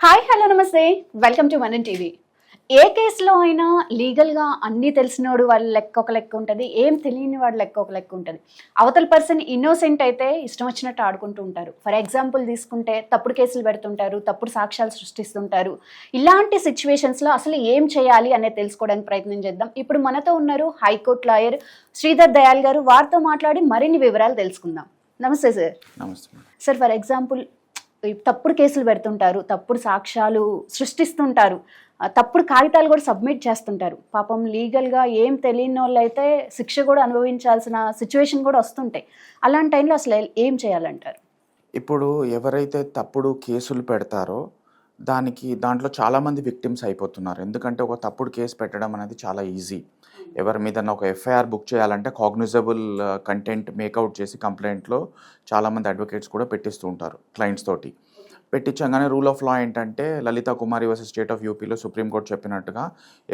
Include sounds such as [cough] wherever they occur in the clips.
Hi hello నమస్తే. Welcome to Manan TV. ఏ కేసులో అయినా లీగల్గా అన్నీ తెలిసినోడు వాళ్ళ లెక్క ఒక లెక్క ఉంటుంది ఏం తెలియని వాడు లెక్క ఒక లెక్క ఉంటుంది. అవతల పర్సన్ ఇన్నోసెంట్ అయితే ఇష్టం వచ్చినట్టు ఆడుకుంటూ ఉంటారు. ఫర్ ఎగ్జాంపుల్ తీసుకుంటే తప్పుడు కేసులు పెడుతుంటారు తప్పుడు సాక్ష్యాలు సృష్టిస్తుంటారు. ఇలాంటి సిచ్యువేషన్స్లో అసలు ఏం చేయాలి అనేది తెలుసుకోవడానికి ప్రయత్నం చేద్దాం. ఇప్పుడు మనతో ఉన్నారు హైకోర్టు లాయర్ శ్రీధర్ దయాల్ గారు. వారితో మాట్లాడి మరిన్ని వివరాలు తెలుసుకుందాం. నమస్తే సార్. నమస్తే. సార్ ఫర్ ఎగ్జాంపుల్ తప్పుడు కేసులు పెడుతుంటారు తప్పుడు సాక్ష్యాలు సృష్టిస్తుంటారు. తప్పుడు కాగితాలు కూడా సబ్మిట్ చేస్తుంటారు. పాపం లీగల్గా ఏం తెలియని వాళ్ళు అయితే శిక్ష కూడా అనుభవించాల్సిన సిచ్యువేషన్ కూడా వస్తుంటాయి. అలాంటి టైంలో అసలు ఏం చేయాలంటారు? ఇప్పుడు ఎవరైతే తప్పుడు కేసులు పెడతారో దానికి దాంట్లో చాలామంది విక్టిమ్స్ అయిపోతున్నారు. ఎందుకంటే ఒక తప్పుడు కేసు పెట్టడం అనేది చాలా ఈజీ. ఎవరి మీద ఒక ఎఫ్ఐఆర్ బుక్ చేయాలంటే కాగ్నిజబుల్ కంటెంట్ మేకౌట్ చేసి కంప్లైంట్లో చాలామంది అడ్వకేట్స్ కూడా పెట్టిస్తూ ఉంటారు క్లయింట్స్ తోటి. పెట్టించగానే రూల్ ఆఫ్ లా ఏంటంటే Lalita Kumari versus state of యూపీలో సుప్రీంకోర్టు చెప్పినట్టుగా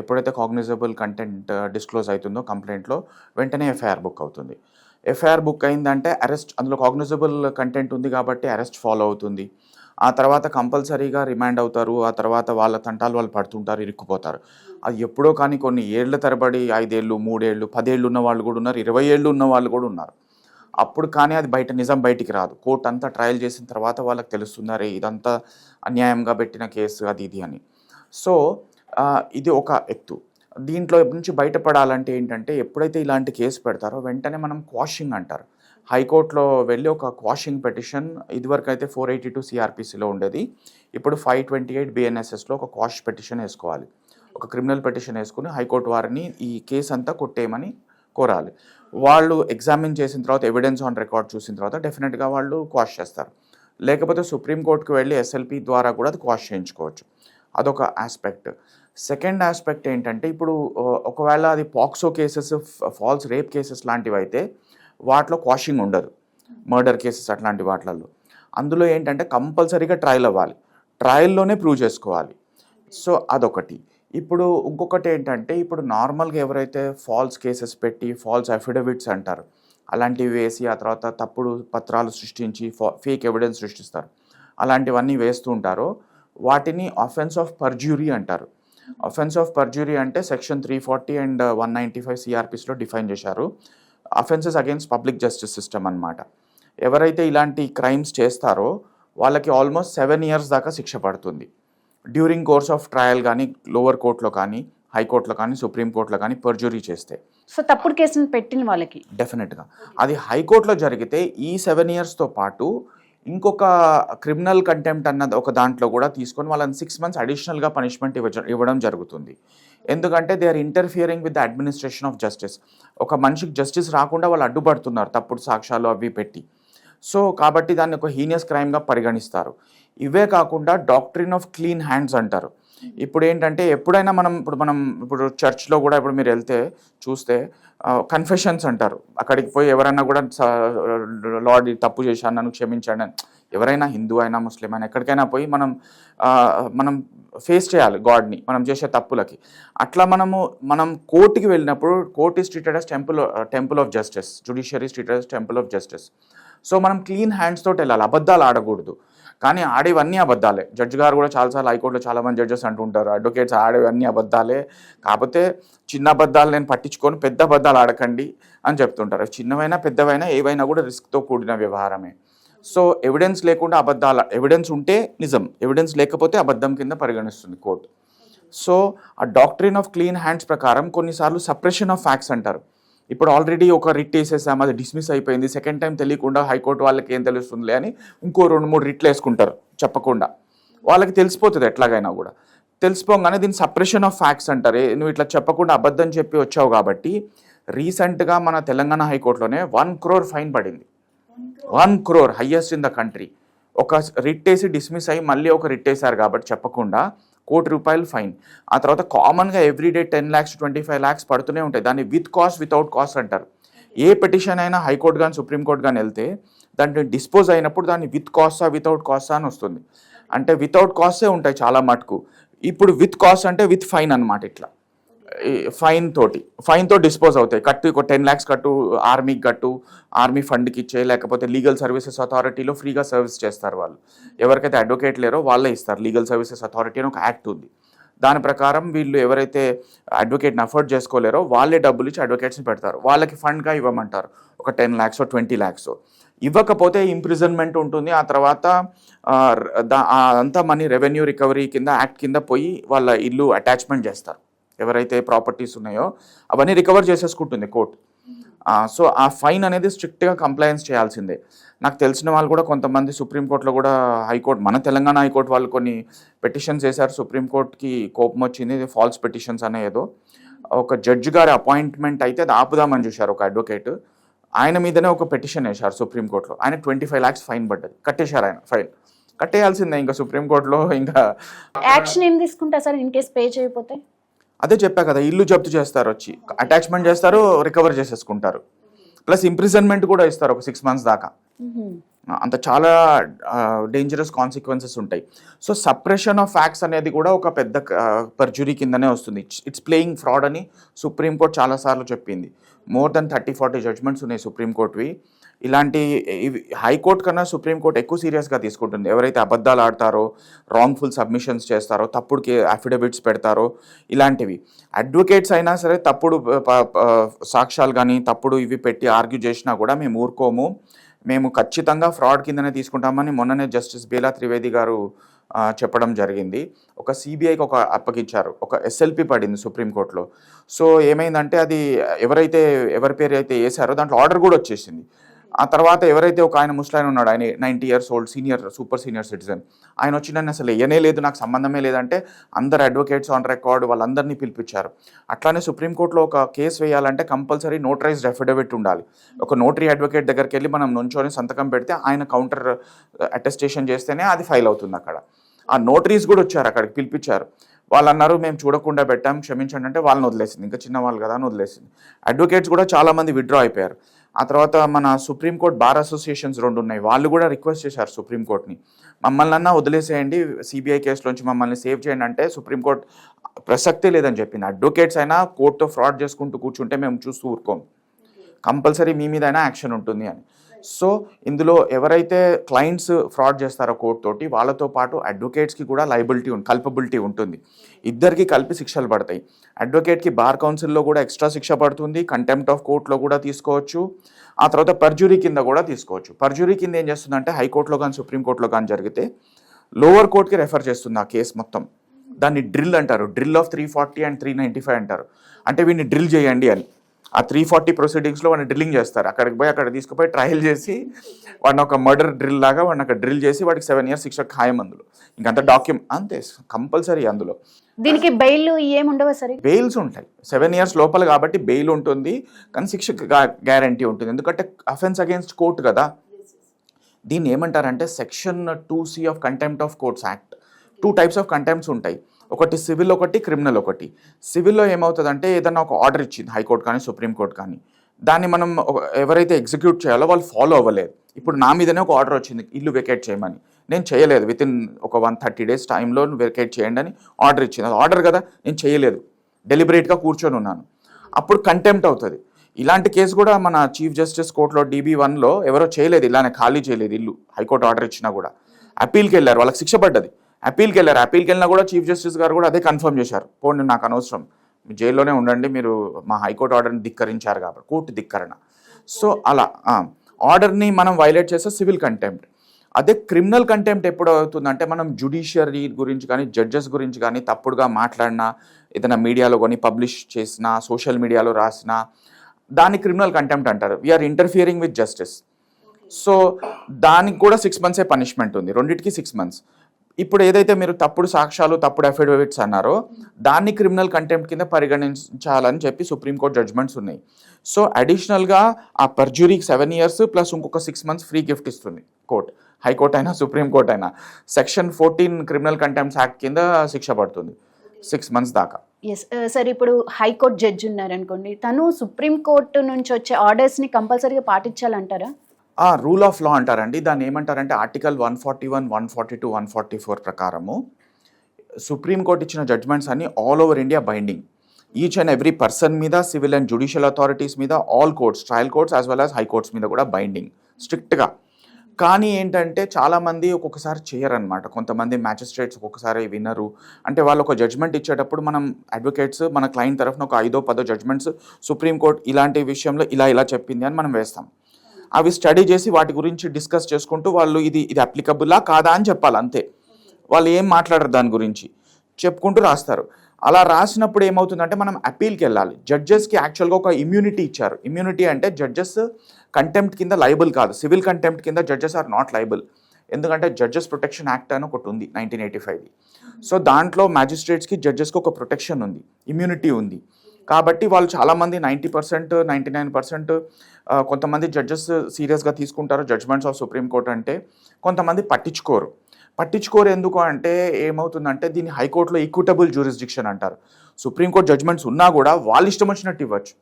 ఎప్పుడైతే కాగ్నిజబుల్ కంటెంట్ డిస్క్లోజ్ అవుతుందో కంప్లైంట్లో వెంటనే ఎఫ్ఐఆర్ బుక్ అవుతుంది. ఎఫ్ఐఆర్ బుక్ అయిందంటే అరెస్ట్ అందులో కాగ్నిజబుల్ కంటెంట్ ఉంది కాబట్టి అరెస్ట్ ఫాలో అవుతుంది. ఆ తర్వాత కంపల్సరీగా రిమాండ్ అవుతారు ఆ తర్వాత వాళ్ళ తంటాలు వాళ్ళు పడుతుంటారు ఇరుక్కుపోతారు. అది ఎప్పుడో కానీ కొన్ని ఏళ్ళ తరబడి ఐదేళ్ళు మూడేళ్ళు పదేళ్ళు ఉన్న వాళ్ళు కూడా ఉన్నారు ఇరవై ఏళ్ళు ఉన్న వాళ్ళు కూడా ఉన్నారు. అప్పుడు కానీ అది బయట నిజం బయటికి రాదు. కోర్టు అంతా ట్రయల్ చేసిన తర్వాత వాళ్ళకి తెలుస్తున్నారే ఇదంతా అన్యాయంగా పెట్టిన కేసు అది ఇది అని. సో ఇది ఒక ఎత్తు. దీంట్లో నుంచి బయటపడాలంటే ఏంటంటే ఎప్పుడైతే ఇలాంటి కేసు పెడతారో వెంటనే మనం క్వాషింగ్ అంటారు. హైకోర్టులో వెళ్ళి ఒక క్వాషింగ్ పెటిషన్ ఇదివరకు అయితే ఫోర్ ఎయిటీ టూ సిఆర్పిసిలో ఉండేది. ఇప్పుడు ఫైవ్ ట్వంటీ ఎయిట్ బిఎన్ఎస్ఎస్లో ఒక క్వాష్ పెటిషన్ వేసుకోవాలి. ఒక క్రిమినల్ పెటిషన్ వేసుకుని హైకోర్టు వారిని ఈ కేసు అంతా కొట్టేయమని కోరాలి. వాళ్ళు ఎగ్జామిన్ చేసిన తర్వాత ఎవిడెన్స్ ఆన్ రికార్డ్ చూసిన తర్వాత డెఫినెట్గా వాళ్ళు క్వాష్ చేస్తారు. లేకపోతే సుప్రీంకోర్టుకు వెళ్ళి ఎస్ఎల్పి ద్వారా కూడా అది క్వాష్ చేయించుకోవచ్చు. అదొక ఆస్పెక్ట్. సెకండ్ ఆస్పెక్ట్ ఏంటంటే ఇప్పుడు ఒకవేళ అది POCSO cases false rape cases లాంటివి అయితే వాటిలో క్వాషింగ్ ఉండదు. మర్డర్ కేసెస్ అట్లాంటి వాటిలలో. అందులో ఏంటంటే కంపల్సరీగా ట్రయల్ అవ్వాలి. ట్రయల్లోనే ప్రూవ్ చేసుకోవాలి. సో అదొకటి. ఇప్పుడు ఇంకొకటి ఏంటంటే ఇప్పుడు నార్మల్గా ఎవరైతే ఫాల్స్ కేసెస్ పెట్టి ఫాల్స్ అఫిడవిట్స్ అంటారు అలాంటివి వేసి ఆ తర్వాత తప్పుడు పత్రాలు సృష్టించి ఫేక్ ఎవిడెన్స్ సృష్టిస్తారు. అలాంటివన్నీ వేస్తూ ఉంటారో వాటిని అఫెన్స్ ఆఫ్ పర్జ్యూరీ అంటారు. అఫెన్స్ ఆఫ్ పర్జ్యూరీ అంటే section three forty and one ninety five సిఆర్పిస్లో define చేశారు. Offences against public justice system అన్నమాట. ఎవరైతే ఇలాంటి క్రైమ్స్ చేస్తారో వాళ్ళకి ఆల్మోస్ట్ సెవెన్ ఇయర్స్ దాకా శిక్ష పడుతుంది. డ్యూరింగ్ కోర్స్ ఆఫ్ ట్రయల్ కానీ లోవర్ కోర్టులో కానీ హైకోర్టులో కానీ సుప్రీంకోర్టులో కానీ పర్జూరీ చేస్తే. సో తప్పుడు కేసును పెట్టిన వాళ్ళకి? డెఫినెట్గా అది హైకోర్టులో జరిగితే ఈ సెవెన్ ఇయర్స్తో పాటు ఇంకొక క్రిమినల్ కంటెంప్ట్ అన్నది ఒక దాంట్లో కూడా తీసుకొని వాళ్ళని సిక్స్ మంత్స్ అడిషనల్గా పనిష్మెంట్ ఇవ్వ ఇవ్వడం జరుగుతుంది. ఎందుకంటే they are interfering with the administration of justice ఒక మనిషికి జస్టిస్ రాకుండా వాళ్ళు అడ్డుపడుతున్నారు తప్పుడు సాక్ష్యాలు అవి పెట్టి. సో కాబట్టి దాన్ని ఒక హీనియస్ క్రైమ్గా పరిగణిస్తారు. ఇవే కాకుండా డాక్టరీన్ ఆఫ్ క్లీన్ హ్యాండ్స్ అంటారు. ఇప్పుడు ఏంటంటే ఎప్పుడైనా మనం ఇప్పుడు మనం ఇప్పుడు చర్చ్లో కూడా ఇప్పుడు మీరు వెళ్తే చూస్తే కన్ఫెషన్స్ అంటారు. అక్కడికి పోయి ఎవరైనా కూడా లార్డ్ తప్పు చేశాను నన్ను క్షమించండి అని. ఎవరైనా హిందూ అయినా ముస్లిం అయినా ఎక్కడికైనా పోయి మనం మనం ఫేస్ చేయాలి గాడ్ని మనం చేసే తప్పులకి. అట్లా మనము మనం కోర్టుకి వెళ్ళినప్పుడు court is treated as temple temple of justice judiciary treated as temple of justice. So మనం క్లీన్ హ్యాండ్స్ తోటి వెళ్ళాలి అబద్ధాలు ఆడకూడదు. కానీ ఆడేవన్నీ అబద్ధాలే. జడ్జి గారు కూడా చాలాసార్లు హైకోర్టులో చాలా మంది జడ్జెస్ అంటుంటారు అడ్వకేట్స్ ఆడేవన్నీ అబద్ధాలే. కాకపోతే చిన్న అబద్ధాలు నేను పట్టించుకొని పెద్ద అబద్ధాలు ఆడకండి అని చెప్తుంటారు. చిన్నవైనా పెద్దవైనా ఏవైనా కూడా రిస్క్తో కూడిన వ్యవహారమే. సో ఎవిడెన్స్ లేకుండా అబద్ధాల ఎవిడెన్స్ ఉంటే నిజం ఎవిడెన్స్ లేకపోతే అబద్ధం కింద పరిగణిస్తుంది కోర్టు. సో ఆ డాక్టరీన్ ఆఫ్ క్లీన్ హ్యాండ్స్ ప్రకారం కొన్నిసార్లు సప్రెషన్ ఆఫ్ ఫ్యాక్ట్స్ అంటారు. ఇప్పుడు ఆల్రెడీ ఒక రిట్ వేసేసాం అది డిస్మిస్ అయిపోయింది సెకండ్ టైం తెలియకుండా హైకోర్టు వాళ్ళకి ఏం తెలుస్తుందిలే అని ఇంకో రెండు మూడు రిట్లు వేసుకుంటారు చెప్పకుండా. వాళ్ళకి తెలిసిపోతుంది ఎట్లాగైనా కూడా. తెలిసిపోగానే దీన్ని సప్రెషన్ ఆఫ్ ఫ్యాక్ట్స్ అంటారు. నువ్వు ఇట్లా చెప్పకుండా అబద్ధం చెప్పి వచ్చావు కాబట్టి రీసెంట్గా మన తెలంగాణ హైకోర్టులోనే వన్ క్రోర్ ఫైన్ పడింది. One crore highest in the country. ఒక రిట్ వేసి డిస్మిస్ అయ్యి మళ్ళీ ఒక రిట్ వేశారు కాబట్టి చెప్పకుండా కోటి రూపాయలు ఫైన్. ఆ తర్వాత కామన్గా everyday ten lakhs twenty five lakhs పడుతూనే ఉంటాయి. దాన్ని విత్ కాస్ట్ వితౌట్ కాస్ట్ అంటారు. ఏ పిటిషన్ అయినా హైకోర్టు కానీ సుప్రీంకోర్టు కానీ వెళ్తే దాంట్లో డిస్పోజ్ అయినప్పుడు దాన్ని విత్ కాస్టా వితౌట్ కాస్టా అని వస్తుంది. అంటే వితౌట్ కాస్టే ఉంటాయి చాలా మటుకు. ఇప్పుడు విత్ కాస్ట్ అంటే విత్ ఫైన్ అనమాట ఇట్లా. ఫైన్ తోటి ఫైన్తో డిస్పోజ్ అవుతాయి. కట్టు ఒక టెన్ ల్యాక్స్ కట్టు ఆర్మీకి కట్టు ఆర్మీ ఫండ్కి ఇచ్చే లేకపోతే లీగల్ సర్వీసెస్ అథారిటీలో ఫ్రీగా సర్వీస్ చేస్తారు వాళ్ళు. ఎవరికైతే అడ్వకేట్ లేరో వాళ్ళే ఇస్తారు. లీగల్ సర్వీసెస్ అథారిటీ అని ఒక యాక్ట్ ఉంది. దాని ప్రకారం వీళ్ళు ఎవరైతే అడ్వకేట్ని అఫోర్డ్ చేసుకోలేరో వాళ్ళే డబ్బులు ఇచ్చి అడ్వకేట్స్ని పెడతారు. వాళ్ళకి ఫండ్గా ఇవ్వమంటారు. ఒక టెన్ ల్యాక్స్ ట్వంటీ ల్యాక్స్ ఇవ్వకపోతే ఇంప్రిజన్మెంట్ ఉంటుంది. ఆ తర్వాత దా- అంతా మనీ రెవెన్యూ రికవరీ కింద యాక్ట్ కింద పోయి వాళ్ళ ఇల్లు అటాచ్మెంట్ చేస్తారు. ఎవరైతే ప్రాపర్టీస్ ఉన్నాయో అవన్నీ రికవర్ చేసేసుకుంటుంది కోర్టు సో ఆ ఫైన్ అనేది స్ట్రిక్ట్గా కంప్లయన్స్ చేయాల్సిందే. నాకు తెలిసిన వాళ్ళు కూడా కొంతమంది సుప్రీంకోర్టులో కూడా హైకోర్టు మన తెలంగాణ హైకోర్టు వాళ్ళు కొన్ని పెటిషన్స్ వేశారు సుప్రీంకోర్టుకి కోపం వచ్చింది ఫాల్స్ పెటిషన్స్ అనే ఏదో. ఒక జడ్జి గారి అపాయింట్మెంట్ అయితే అది ఆపుదామని చూశారు ఒక అడ్వకేట్ ఆయన మీదనే ఒక పెటిషన్ వేశారు సుప్రీంకోర్టులో ఆయన ట్వంటీ ఫైవ్ ల్యాక్స్ ఫైన్ పడ్డది. కట్టేశారు ఆయన ఫైన్ కట్టేయాల్సిందే ఇంకా సుప్రీంకోర్టులో ఇంకా యాక్షన్ ఏం తీసుకుంటా సార్ ఇన్ కేస్ పే చేయకపోతే? అదే చెప్పా కదా ఇల్లు జప్తు చేస్తారు వచ్చి. అటాచ్మెంట్ చేస్తారు రికవర్ చేసేసుకుంటారు. ప్లస్ ఇంప్రిజన్మెంట్ కూడా ఇస్తారు ఒక సిక్స్ మంత్స్ దాకా. అంత చాలా డేంజరస్ కాన్సిక్వెన్సెస్ ఉంటాయి. సో సప్రెషన్ ఆఫ్ ఫ్యాక్ట్స్ అనేది కూడా ఒక పెద్ద పర్జురీ కిందనే వస్తుంది. ఇట్స్ ప్లేయింగ్ ఫ్రాడ్ అని సుప్రీంకోర్టు చాలాసార్లు చెప్పింది. More than thirty forty judgements ఉన్నాయి సుప్రీంకోర్టువి ఇలాంటి ఇవి హైకోర్టు కన్నా సుప్రీంకోర్టు ఎక్కువ సీరియస్గా తీసుకుంటుంది. ఎవరైతే అబద్ధాలు ఆడతారో రాంగ్ఫుల్ సబ్మిషన్స్ చేస్తారో తప్పుడు అఫిడవిట్స్ పెడతారో ఇలాంటివి. అడ్వకేట్స్ అయినా సరే తప్పుడు సాక్ష్యాలు కానీ తప్పుడు ఇవి పెట్టి ఆర్గ్యూ చేసినా కూడా మేము ఊరుకోము. మేము ఖచ్చితంగా ఫ్రాడ్ కిందనే తీసుకుంటామని మొన్ననే జస్టిస్ బేలా త్రివేది గారు చెప్పడం జరిగింది. ఒక సిబిఐకి ఒక అప్పగించారు. ఒక ఎస్ఎల్పి పడింది సుప్రీంకోర్టులో సో ఏమైందంటే అది ఎవరైతే ఎవరి పేరు అయితే వేసారో దాంట్లో ఆర్డర్ కూడా వచ్చేసింది. ఆ తర్వాత ఎవరైతే ఒక ఆయన ముస్లాయన్ ఉన్నాడు ఆయన ninety years old senior super senior citizen ఆయన వచ్చి నన్ను అసలు వేయనే లేదు నాకు సంబంధమే లేదంటే అందరు అడ్వకేట్స్ ఆన్ రికార్డ్ వాళ్ళందరినీ పిలిపించారు. అట్లానే సుప్రీంకోర్టులో ఒక కేసు వేయాలంటే కంపల్సరీ నోటరైజ్డ్ అఫిడవిట్ ఉండాలి. ఒక నోటరీ అడ్వకేట్ దగ్గరికి వెళ్ళి మనం నుంచొని సంతకం పెడితే ఆయన కౌంటర్ అటెస్టేషన్ చేస్తేనే అది ఫైల్ అవుతుంది అక్కడ. ఆ నోటరీస్ కూడా వచ్చారు అక్కడికి పిలిపించారు. వాళ్ళు అన్నారు మేము చూడకుండా పెట్టాం క్షమించండి అంటే వాళ్ళని వదిలేసింది. ఇంకా చిన్నవాళ్ళు కదా అని వదిలేసింది. అడ్వకేట్స్ కూడా చాలామంది విత్డ్రా అయిపోయారు. ఆ తర్వాత మన సుప్రీంకోర్టు బార్ అసోసియేషన్స్ రెండు ఉన్నాయి. వాళ్ళు కూడా రిక్వెస్ట్ చేశారు సుప్రీంకోర్టుని మమ్మల్ని అన్నా వదిలేసేయండి సిబిఐ కేసులోంచి మమ్మల్ని సేవ్ చేయండి అంటే సుప్రీంకోర్టు ప్రసక్తే లేదని చెప్పింది. అడ్వకేట్స్ అయినా కోర్టుతో ఫ్రాడ్ చేసుకుంటూ కూర్చుంటే మేము చూస్తూ ఊరుకోం. కంపల్సరీ మీ మీద అయినా యాక్షన్ ఉంటుంది అని. సో ఇందులో ఎవరైతే క్లయింట్స్ ఫ్రాడ్ చేస్తారో కోర్టు తోటి వాళ్ళతో పాటు అడ్వకేట్స్కి కూడా లైబిలిటీ ఉంటుంది కల్పబిలిటీ ఉంటుంది. ఇద్దరికి కలిపి శిక్షలు పడతాయి. అడ్వకేట్కి బార్ కౌన్సిల్లో కూడా ఎక్స్ట్రా శిక్ష పడుతుంది కంటెంప్ట్ ఆఫ్ కోర్టులో కూడా తీసుకోవచ్చు. ఆ తర్వాత పర్జురీ కింద కూడా తీసుకోవచ్చు. పర్జురీ కింద ఏం చేస్తుందంటే హైకోర్టులో కానీ సుప్రీంకోర్టులో కానీ జరిగితే లోవర్ కోర్ట్కి రెఫర్ చేస్తుంది ఆ కేసు మొత్తం. దాన్ని డ్రిల్ అంటారు. Drill of three forty and three ninety five అంటారు. అంటే వీడిని డ్రిల్ చేయండి అని. ఆ త్రీ ఫార్టీ ప్రొసీడింగ్స్లో వాడిని డ్రిల్లింగ్ చేస్తారు. అక్కడికి పోయి అక్కడ తీసుకుపోయి ట్రయల్ చేసి వాడిని ఒక మర్డర్ డ్రిల్ లాగా వాడిని అక్కడ డ్రిల్ చేసి వాడికి సెవెన్ ఇయర్స్ శిక్ష ఖాయం అందులో. ఇంకంత డాక్యుమెంట్ అంతే కంపల్సరీ అందులో. దీనికి బెయిల్ ఏమి ఉండవా సరే? బెయిల్స్ ఉంటాయి. సెవెన్ ఇయర్స్ లోపల కాబట్టి బెయిల్ ఉంటుంది కానీ శిక్ష గ్యారంటీ ఉంటుంది. ఎందుకంటే అఫెన్స్ అగేన్స్ట్ కోర్ట్ కదా. దీన్ని ఏమంటారంటే section two C of contempt of courts act two types of contempts ఉంటాయి. ఒకటి సివిల్ ఒకటి క్రిమినల్ ఒకటి. సివిల్లో ఏమవుతుందంటే ఏదైనా ఒక ఆర్డర్ ఇచ్చింది హైకోర్టు కానీ సుప్రీంకోర్టు కానీ దాన్ని మనం ఎవరైతే ఎగ్జిక్యూట్ చేయాలో వాళ్ళు ఫాలో అవ్వలేదు. ఇప్పుడు నా మీదనే ఒక ఆర్డర్ వచ్చింది ఇల్లు వెకేట్ చేయమని. నేను చేయలేదు విత్ ఇన్ ఒక వన్ థర్టీ డేస్ టైంలో వెకేట్ చేయండి అని ఆర్డర్ ఇచ్చింది. అది ఆర్డర్ కదా నేను చేయలేదు. డెలిబరేట్గా కూర్చొని ఉన్నాను. అప్పుడు కంటెంప్ట్ అవుతుంది. ఇలాంటి కేసు కూడా మన చీఫ్ జస్టిస్ కోర్టులో డీబీ వన్లో ఎవరో చేయలేదు ఇలానే ఖాళీ చేయలేదు ఇల్లు. హైకోర్టు ఆర్డర్ ఇచ్చినా కూడా. అప్పీల్కి వెళ్ళారు వాళ్ళకి శిక్ష పడ్డది. అప్పీల్కి వెళ్ళారు అప్పీల్కి వెళ్ళినా కూడా చీఫ్ జస్టిస్ గారు కూడా అదే కన్ఫర్మ్ చేశారు. పోండి నాకు అనవసరం. జైల్లోనే ఉండండి మీరు మా హైకోర్టు ఆర్డర్ని ధిక్కరించారు కాబట్టి కోర్టు ధిక్కరణ. సో అలా ఆర్డర్ని మనం వైలేట్ చేస్తే సివిల్ కంటెంప్ట్. అదే క్రిమినల్ కంటెంప్ట్ ఎప్పుడు అవుతుందంటే మనం జుడిషియరీ గురించి కానీ జడ్జెస్ గురించి కానీ తప్పుడుగా మాట్లాడినా ఏదైనా మీడియాలో కానీ పబ్లిష్ చేసినా సోషల్ మీడియాలో రాసినా దాన్ని క్రిమినల్ కంటెంప్ట్ అంటారు. We are interfering with justice so దానికి కూడా సిక్స్ మంత్సే పనిష్మెంట్ ఉంది. రెండింటికి సిక్స్ మంత్స్ ఇప్పుడు ఏదైతే మీరు తప్పుడు సాక్ష్యాలు తప్పుడు అఫిడవిట్స్ అన్నారో దాన్ని క్రిమినల్ కంటెంప్ట్ కింద పరిగణించాలని చెప్పి సుప్రీంకోర్టు జడ్జ్మెంట్స్ ఉన్నాయి. సో అడిషనల్గా ఆ పర్జురీకి సెవెన్ ఇయర్స్ ప్లస్ ఇంకొక సిక్స్ మంత్స్ ఫ్రీ గిఫ్ట్ ఇస్తుంది కోర్ట్ హైకోర్ట్ అయినా సుప్రీంకోర్టు అయినా. Section fourteen criminal contempts act కింద శిక్ష పడుతుంది. సిక్స్ మంత్స్ దాకా. ఎస్ సార్ uh, ఇప్పుడు హైకోర్టు జడ్జి ఉన్నారనుకోండి తను సుప్రీం కోర్టు నుంచి వచ్చే ఆర్డర్స్ని కంపల్సరీగా పాటించాలంటారా? ఆ రూల్ ఆఫ్ లా అంటారండి. దాన్ని ఏమంటారంటే article one forty one one forty two one forty four ప్రకారము సుప్రీంకోర్టు ఇచ్చిన జడ్జ్మెంట్స్ అన్ని all over India binding. Each and every person మీద సివిల్ అండ్ జుడిషియల్ అథారిటీస్ మీద all courts trial courts as well as high courts మీద కూడా binding స్ట్రిక్ట్గా. కానీ ఏంటంటే చాలామంది ఒక్కొక్కసారి చేయరనమాట కొంతమంది మ్యాజిస్ట్రేట్స్ ఒక్కొక్కసారి వినరు. అంటే వాళ్ళు ఒక జడ్జ్మెంట్ ఇచ్చేటప్పుడు మనం అడ్వకేట్స్ మన క్లయింట్ తరఫున ఒక ఐదో పదో జడ్జ్మెంట్స్ సుప్రీంకోర్టు ఇలాంటి విషయంలో ఇలా ఇలా చెప్పింది అని మనం వేస్తాం. అవి స్టడీ చేసి వాటి గురించి డిస్కస్ చేసుకుంటూ వాళ్ళు ఇది ఇది అప్లికబుల్లా కాదా అని చెప్పాలి అంతే. వాళ్ళు ఏం మాట్లాడరు దాని గురించి. చెప్పుకుంటూ రాస్తారు. అలా రాసినప్పుడు ఏమవుతుందంటే మనం అపీల్కి వెళ్ళాలి. జడ్జెస్కి యాక్చువల్గా ఒక ఇమ్యూనిటీ ఇచ్చారు. ఇమ్యూనిటీ అంటే జడ్జెస్ కంటెంప్ట్ కింద లైబుల్ కాదు. సివిల్ కంటెంప్ట్ కింద జడ్జెస్ ఆర్ నాట్ లైబుల్. ఎందుకంటే జడ్జెస్ ప్రొటెక్షన్ యాక్ట్ అని ఒకటి ఉంది నైన్టీన్ ఎయిటీ ఫైవ్ది. సో దాంట్లో మ్యాజిస్ట్రేట్స్కి జడ్జెస్కి ఒక ప్రొటెక్షన్ ఉంది. ఇమ్యూనిటీ ఉంది. కాబట్టి వాళ్ళు చాలామంది ninety percent ninety nine percent కొంతమంది జడ్జెస్ సీరియస్గా తీసుకుంటారు జడ్జ్మెంట్స్ ఆఫ్ సుప్రీం కోర్ట్ అంటే కొంతమంది పట్టించుకోరు. పట్టించుకోరు ఎందుకు అంటే ఏమవుతుందంటే దీన్ని హైకోర్టులో ఈక్విటబుల్ జ్యూరిస్డిక్షన్ అంటారు. సుప్రీంకోర్టు జడ్జ్మెంట్స్ ఉన్నా కూడా వాళ్ళు ఇష్టం వచ్చినట్టు ఇవ్వచ్చు.